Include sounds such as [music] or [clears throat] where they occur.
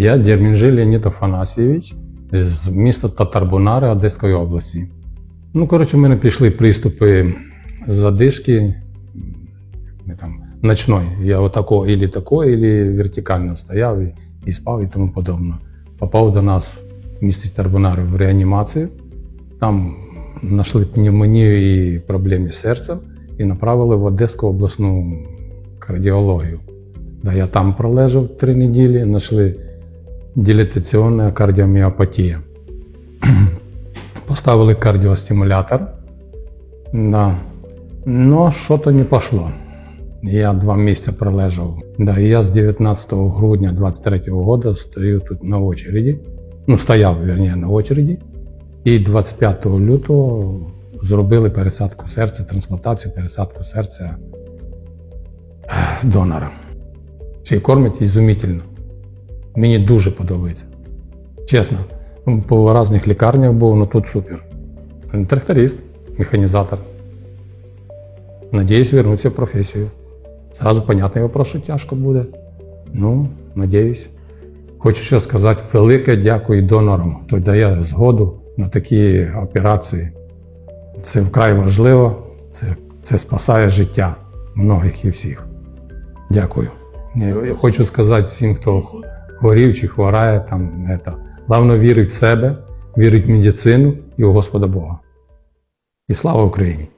Я Дермінжи Леонід Афанасьєвич з міста Татарбунари Одеської області. Ну, коротше, в мене пішли приступи задишки там, ночной. Я отако, ілі тако, ілі вертикально стояв і, і спав і тому подобне. Попав до нас в місті Тарбунари в реанімацію. Там знайшли пневмонію і проблеми з серцем і направили в Одеську обласну кардіологію. Да, я там пролежав три неділі, знайшли дилатаційна кардіоміопатія. [clears throat] Поставили кардіостимулятор. Да. Но що-то не пішло. Я два місяці пролежав. Да, і я з 19 грудня 23 року стою тут на очереді. Ну, стояв, верніше, на очереді. І 25 лютого зробили пересадку серця, трансплантацію, пересадку серця донора. Чи кормять ізумітельно. Мені дуже подобається. Чесно. По різних лікарнях був, ну тут супер. Тракторист, механізатор. Надіюсь, вернуться в професію. Зразу понятний вопрос, що тяжко буде. Ну, надіюсь. Хочу ще сказати велике дякую донорам, хто дає згоду на такі операції. Це вкрай важливо, це, це спасає життя многих і всіх. Дякую. Я хочу сказати всім, хто хворів чи хворає, там, это, Главное вірить в себе, вірить в медицину і в Господа Бога. І слава Україні!